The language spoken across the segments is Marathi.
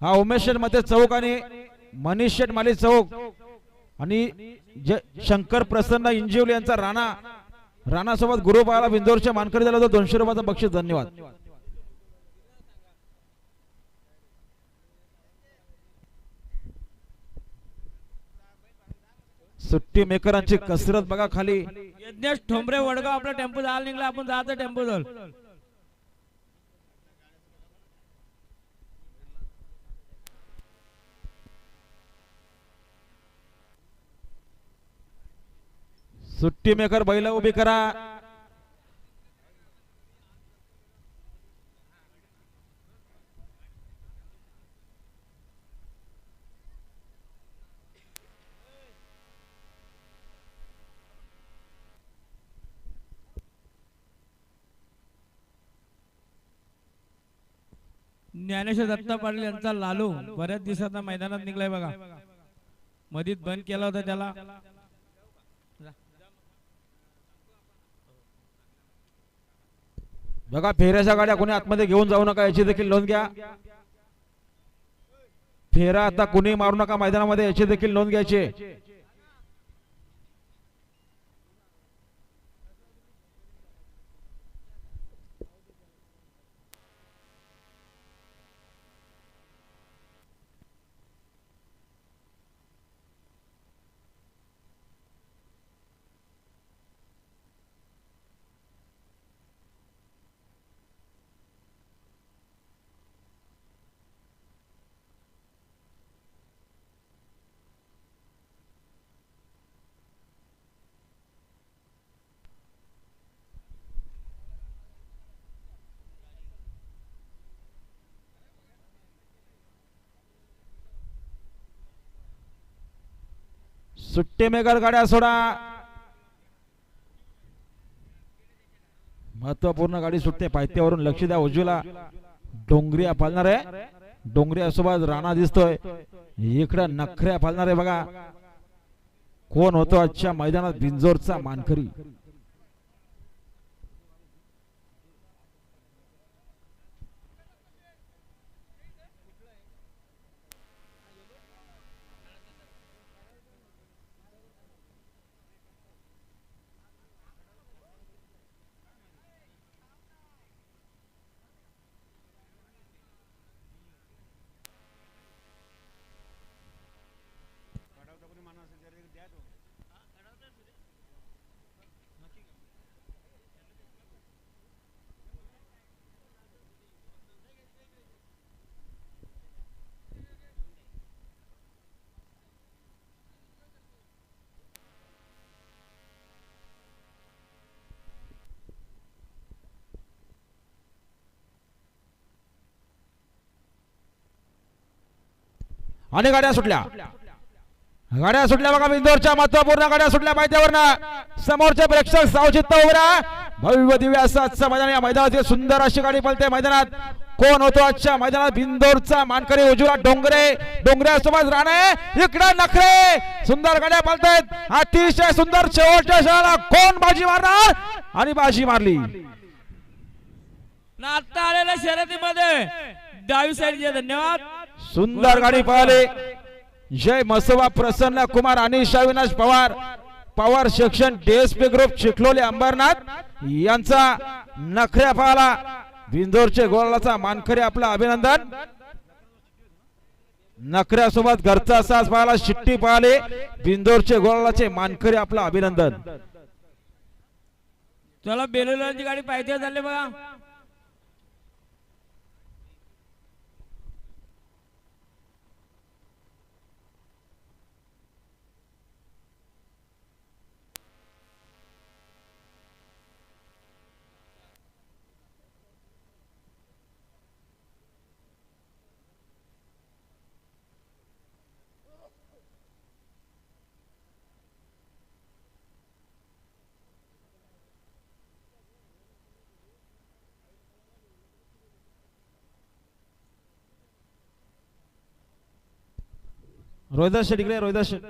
हा उमेशमध्ये मते चौक आणि मनीष शेठ माली चौक. आणि शंकर प्रसन्न इंजिवली यांचा राणा राणा सोबत गुरुबाला बिंदोरच्या मानकरी झाला होता. दोनशे रुपयाचा बक्षीस धन्यवाद. सुट्टी मेकरांची कसरत बघा खाली. यज्ञेश ठोंबरे वडगाव आपला टेम्पो जायला निघला आपण जायचं टेम्पो जाऊ सुट्टी मेकर बैल उभी करा। ज्ञानेश्वर दत्ता पाटील यांचा लालू बऱ्याच दिवसात मैदानात निघलाय बघा. मधीत बंद केला होता त्याला. बघा फेऱ्याच्या गाड्या कोणी आतमध्ये घेऊन जाऊ नका याची देखील नोंद घ्या. फेरा आता कुणी मारू नका मैदानामध्ये याची देखील नोंद घ्यायची. सुट्टे मेकर गाड्या सोडा। महत्त्वपूर्ण गाडी सुटते पायथ्यावरून लक्ष द्या उजवीला डोंगरिया पालणार। आहे डोंगरिया सोबत राणा दिसतोय। इकडं नखऱ्या पालणार आहे बघा। कोण होतो आजच्या मैदानात बिंजोरचा मानकरी? आणि गाड्या सुटल्या. गाड्या सुटल्या बघा बिंदोरच्या महत्त्वपूर्ण गाड्या सुटल्या माहितीवरनं समोरचे प्रेक्षक सावचित्त उभे भव्य दिव्य असं मैदान या मैदानात. सुंदर अशी गाडी पळते मैदानात. कोण होतो आजच्या मैदानात? बिंदोरचा मानकरी उजवा डोंगरे. डोंगऱ्यासोबत राणे. इकडे नखरे. सुंदर गाड्या पळतायत अतिशय सुंदर शेवटच्या क्षणाला कोण बाजी मारणार? आणि बाजी मारली. आता आलेल्या शर्यतीमध्ये. डावी साईडचे धन्यवाद. सुंदर गाडी पळाली. जय मसवा Prasanna Kumar Anish Avinash Pawar. Pawar section DSP group Chikhloli Ambernath. यांचा नखऱ्या पाहला बिंदोरचे गोलाचा मानखरे आपलं अभिनंदन. नखऱ्यासोबत घरचा सास पाहिला शिट्टी पाहले बिंदोरचे गोलाचे मानखरे आपलं अभिनंदन. चला बेलोलांची गाडी पाहिजे झाले बघा. रोहिदास शेट इकडे रोहिदास शेट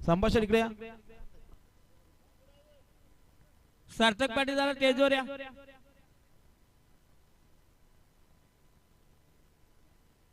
संभाषण इकडे सार्थक पाटील झाला तेजवर